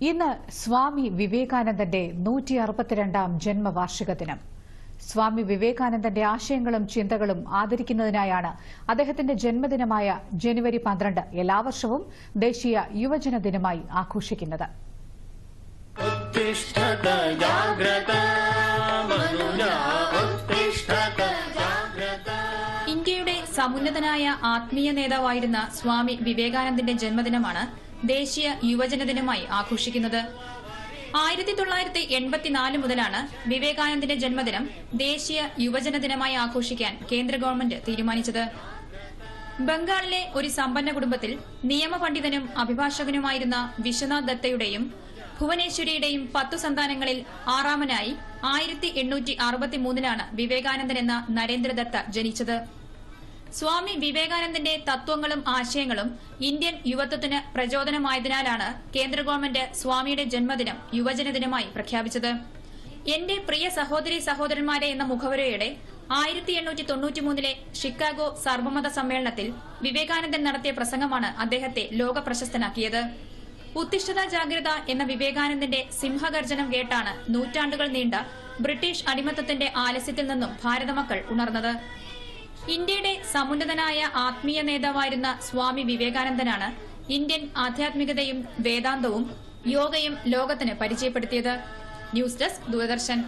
ഇന്ന് സ്വാമി വിവേകാനന്ദന്റെ നൂറ്റി അറുപത്തിരണ്ടാം ജന്മവാർഷിക ദിനം സ്വാമി വിവേകാനന്ദന്റെ ആശയങ്ങളും ചിന്തകളും ആദരിക്കുന്നതിനായാണ് അദ്ദേഹത്തിന്റെ ജന്മദിനമായ ജനുവരി പന്ത്രണ്ട് എല്ലാ വർഷവും ദേശീയ യുവജന ദിനമായി ആഘോഷിക്കുന്നത് ഇന്ത്യയുടെ സമുന്നതനായ ആത്മീയ നേതാവായിരുന്ന സ്വാമി വിവേകാനന്ദന്റെ ജന്മദിനമാണ് ദേശീയ യുവജന ദിനമായി ആഘോഷിക്കുന്നത്. ആയിരത്തി തൊള്ളായിരത്തി എൺപത്തിനാല് മുതലാണ് വിവേകാനന്ദന്റെ ജന്മദിനം ദേശീയ യുവജന ദിനമായി ആഘോഷിക്കാൻ കേന്ദ്ര ഗവൺമെന്റ് തീരുമാനിച്ചത്. ബംഗാളിലെ ഒരു സമ്പന്ന കുടുംബത്തിൽ നിയമപണ്ഡിതനും അഭിഭാഷകനുമായിരുന്ന വിശ്വനാഥ് ദത്തയുടെയും ഭുവനേശ്വരിയുടെയും പത്തു സന്താനങ്ങളിൽ ആറാമനായി ആയിരത്തി എണ്ണൂറ്റി അറുപത്തിമൂന്നിലാണ് വിവേകാനന്ദൻ എന്ന നരേന്ദ്രദത്ത ജനിച്ചത്. സ്വാമി വിവേകാനന്ദന്റെ തത്വങ്ങളും ആശയങ്ങളും ഇന്ത്യൻ യുവത്വത്തിന് പ്രചോദനമായതിനാലാണ് കേന്ദ്ര ഗവൺമെന്റ് സ്വാമിയുടെ ജന്മദിനം യുവജന ദിനമായി പ്രഖ്യാപിച്ചത്. എന്റെ പ്രിയ സഹോദരി സഹോദരന്മാരെ എന്ന മുഖവരയുടെ ആയിരത്തി എണ്ണൂറ്റി തൊണ്ണൂറ്റിമൂന്നിലെ ഷിക്കാഗോ സർവമത സമ്മേളനത്തിൽ വിവേകാനന്ദൻ നടത്തിയ പ്രസംഗമാണ് അദ്ദേഹത്തെ ലോക പ്രശസ്തനാക്കിയത് ഉത്തിഷ്ഠത ജാഗ്രത എന്ന വിവേകാനന്ദന്റെ സിംഹഗർജനം കേട്ടാണ് നൂറ്റാണ്ടുകൾ നീണ്ട ബ്രിട്ടീഷ് അടിമത്തത്തിന്റെ ആലസ്യത്തിൽ നിന്നും ഭാരതമക്കൾ ഉണർന്നത്. ഇന്ത്യയുടെ സമുന്നതനായ ആത്മീയ നേതാവായിരുന്ന സ്വാമി വിവേകാനന്ദനാണ് ഇന്ത്യൻ ആധ്യാത്മികതയും വേദാന്തവും യോഗയും ലോകത്തിന് പരിചയപ്പെടുത്തിയത്. News desk Doordarshan.